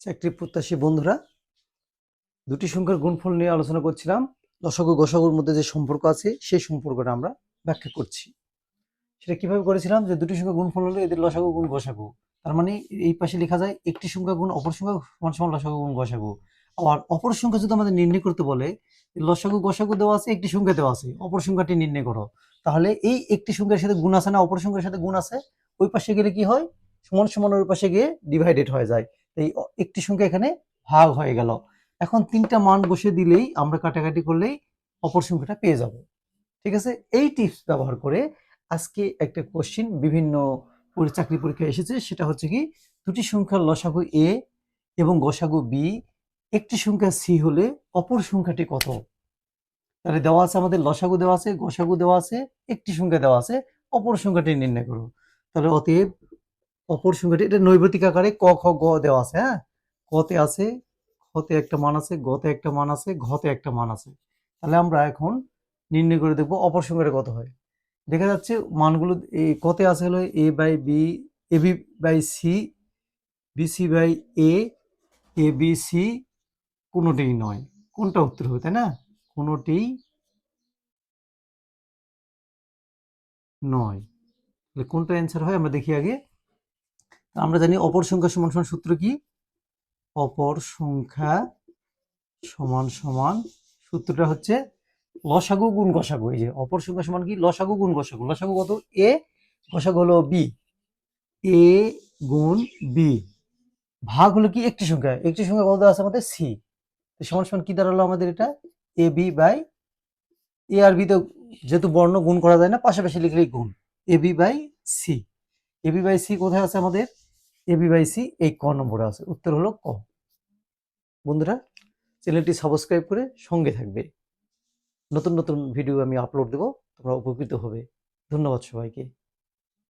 চাকরি প্রত্যাশী বন্ধুরা, দুটি সংখ্যার গুণফল নিয়ে আলোচনা করছিলাম। লসাগু গসাগুর মধ্যে যে সম্পর্ক আছে, সেই সম্পর্কটা আমরা ব্যাখ্যা করছি। সেটা কীভাবে করেছিলাম? যে দুটি সংখ্যা গুণফল হলে এদের লসাগু গুণ গসাগু তার মানে এই পাশে লেখা যায়, একটি সংখ্যা গুণ অপর সংখ্যা সমান সমান লসাগু গুণ গসাগু আবার অপর সংখ্যা যদি আমাদের নির্ণয় করতে বলে লসাগু গসাগু দেওয়া আছে, একটি সংখ্যা দেওয়া আছে, অপর সংখ্যাটি নির্ণয় করো। তাহলে এই একটি সংখ্যার সাথে গুণ আছে না অপর সংখ্যার সাথে গুণ আছে? ওই পাশে গেলে কি হয়? সমান সমান ওই পাশে গিয়ে ডিভাইডেড হয়ে যায়। এই একটি সংখ্যা এখানে ভাগ হয়ে গেল। এখন তিনটা মান বসে দিলেই আমরা কাটাকাটি করলেই অপর সংখ্যাটা পেয়ে যাব। ঠিক আছে? এই টিপস ব্যবহার করে আজকে একটা কোশ্চিন বিভিন্ন চাকরি পরীক্ষায় এসেছে। সেটা হচ্ছে কি, দুটি সংখ্যার লসাগু এ এবং গসাগু বি একটি সংখ্যা সি হলে অপর সংখ্যাটি কত? তাহলে দেওয়া আছে আমাদের লসাগু দেওয়া আছে, গসাগু দেওয়া আছে, একটি সংখ্যা দেওয়া আছে, অপর সংখ্যাটি নির্ণয় করো। তাহলে অতএব অপর সংখ্যাটি এটা নৈবেতিক আকারে ক, খ, গ দেওয়া আছে হ্যাঁ? কতে আছে খতে একটা মান আছে, গতে একটা মান আছে, ঘতে একটা মান আছে। তাহলে আমরা এখন নির্ণয় করে দেখব অপর সংখ্যাটা কত হয়। দেখা যাচ্ছে মানগুলো এই কতে আছে হলো A by B, A B by C, B C by A A B C কোনোটিই নয়। কোনটা উত্তর হবে, তাই না? কোনোটিই নয়। কোনটা অ্যান্সার হয় আমরা দেখি আগে। আমরা জানি অপর সংখ্যা সমান সমান সূত্র কি? অপর সংখ্যা সমান সমান সূত্রটা হচ্ছে লসাগু গুণ গসাগু এই যে অপর সংখ্যা সমান কি? লসাগু গুণ গসাগু লসাগু কত? এ গসাগু হলো বি। এ গুণ বি। ভাগ হলো কি? একটি সংখ্যা। একটি সংখ্যা কত আছে আমাদের? সি। সমান সমান কি দাঁড়াল আমাদের এটা? এ, বি বাই এ আর বি তো যেহেতু বর্ণ গুণ করা যায় না, পাশাপাশি লিখলেই গুণ। A, B by C. A, B by C কোথায় আছে আমাদের? এ বি বাই সি এই ক নম্বরে আছে। উত্তর হলো ক। বন্ধুরা, চ্যানেলটি সাবস্ক্রাইব করে সঙ্গে থাকবে। নতুন নতুন ভিডিও আমি আপলোড দেবো, তোমরা উপকৃত হবে। ধন্যবাদ সবাইকে।